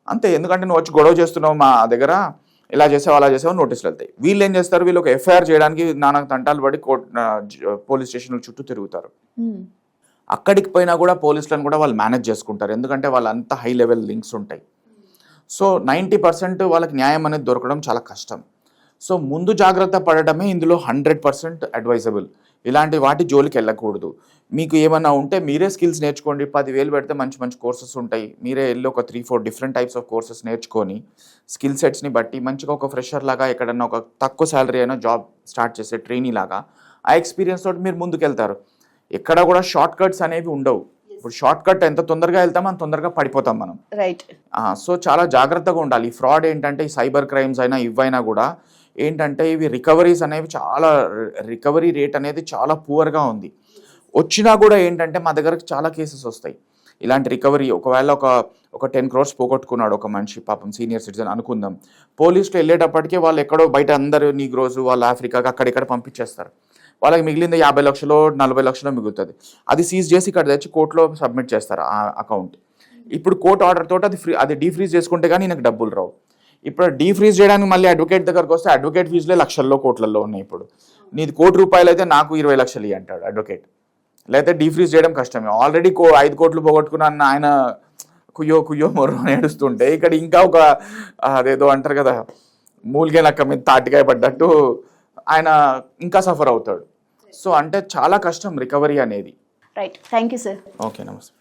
అంతే. ఎందుకంటే నువ్వు వచ్చి గొడవ చేస్తున్నావు మా దగ్గర ఇలా చేసావు అలా చేసావు నోటీసులు వెళ్తాయి. వీళ్ళు ఏం చేస్తారు? వీళ్ళు ఒక ఎఫ్ఐఆర్ చేయడానికి నానా తంటాలు పడి కోర్ట్ పోలీస్ స్టేషన్ల చుట్టూ తిరుగుతారు. అక్కడికి పోయినా కూడా పోలీసులను కూడా వాళ్ళు మేనేజ్ చేసుకుంటారు. ఎందుకంటే వాళ్ళు అంత హై లెవెల్ లింక్స్ ఉంటాయి. సో నైంటీ పర్సెంట్ వాళ్ళకి న్యాయం అనేది దొరకడం చాలా కష్టం. సో ముందు జాగ్రత్త పడడమే ఇందులో హండ్రెడ్ పర్సెంట్ అడ్వైజబుల్ ఇలాంటి వాటి జోలికి వెళ్ళకూడదు. మీకు ఏమన్నా ఉంటే మీరే స్కిల్స్ నేర్చుకోండి. పదివేలు పెడితే మంచి మంచి కోర్సెస్ ఉంటాయి. మీరే వెళ్ళి ఒక three four different types of courses నేర్చుకొని స్కిల్ సెట్స్ని బట్టి మంచిగా ఒక ఫ్రెషర్ లాగా ఎక్కడన్నా ఒక తక్కువ శాలరీ అయినా జాబ్ స్టార్ట్ చేసే ట్రైనీ లాగా ఆ ఎక్స్పీరియన్స్ తోటి మీరు ముందుకెళ్తారు. ఎక్కడ కూడా షార్ట్ కట్స్ అనేవి ఉండవు. ఇప్పుడు షార్ట్ కట్ ఎంత తొందరగా వెళ్తామో అంత తొందరగా పడిపోతాం మనం. రైట్ సో చాలా జాగ్రత్తగా ఉండాలి. ఈ ఫ్రాడ్ ఏంటంటే ఈ సైబర్ క్రైమ్స్ అయినా ఇవైనా కూడా ఏంటంటే ఇవి రికవరీస్ అనేవి చాలా రికవరీ రేట్ అనేది చాలా పూర్గా ఉంది. వచ్చినా కూడా ఏంటంటే మా దగ్గరకు చాలా కేసెస్ వస్తాయి. ఇలాంటి రికవరీ ఒకవేళ ఒక ఒక టెన్ క్రోర్స్ పోగొట్టుకున్నాడు ఒక మనిషి పాపం సీనియర్ సిటిజన్ అనుకుందాం. పోలీసులు వెళ్ళేటప్పటికే వాళ్ళు ఎక్కడో బయట అందరూ నీగ్రోజు వాళ్ళు ఆఫ్రికాకి అక్కడిక్కడ పంపించేస్తారు. వాళ్ళకి మిగిలింది యాభై లక్షలు నలభై లక్షలు మిగులుతుంది. అది సీజ్ చేసి ఇక్కడ తెచ్చి కోర్టులో సబ్మిట్ చేస్తారు ఆ అకౌంట్. ఇప్పుడు కోర్టు ఆర్డర్ తోటి అది ఫ్రీ అది డీఫ్రీజ్ చేసుకుంటే కానీ నాకు డబ్బులు రావు. ఇప్పుడు డీఫ్రీజ్ చేయడానికి మళ్ళీ అడ్వకేట్ దగ్గరకు వస్తే అడ్వకేట్ ఫీజులే లక్షల్లో కోట్లలో ఉన్నాయి ఇప్పుడు. నీది కోటి రూపాయలు అయితే నాకు ఇరవై లక్షలు ఇయ్యి అంటాడు అడ్వకేట్ లేకపోతే డీఫ్రీజ్ చేయడం కష్టమే. ఆల్రెడీ కో ఐదు కోట్లు పోగొట్టుకున్న అన్న ఆయన కుయ్యో కుయ్యో మొర్రో అని ఏడుస్తుంటే ఇక్కడ ఇంకా ఒక అదేదో అంటారు కదా మూలిగే లక్క మీద తాటికాయ పడ్డట్టు ఆయన ఇంకా సఫర్ అవుతాడు. సో అంటే చాలా కష్టం రికవరీ అనేది. Right thank you sir okay నమస్తే.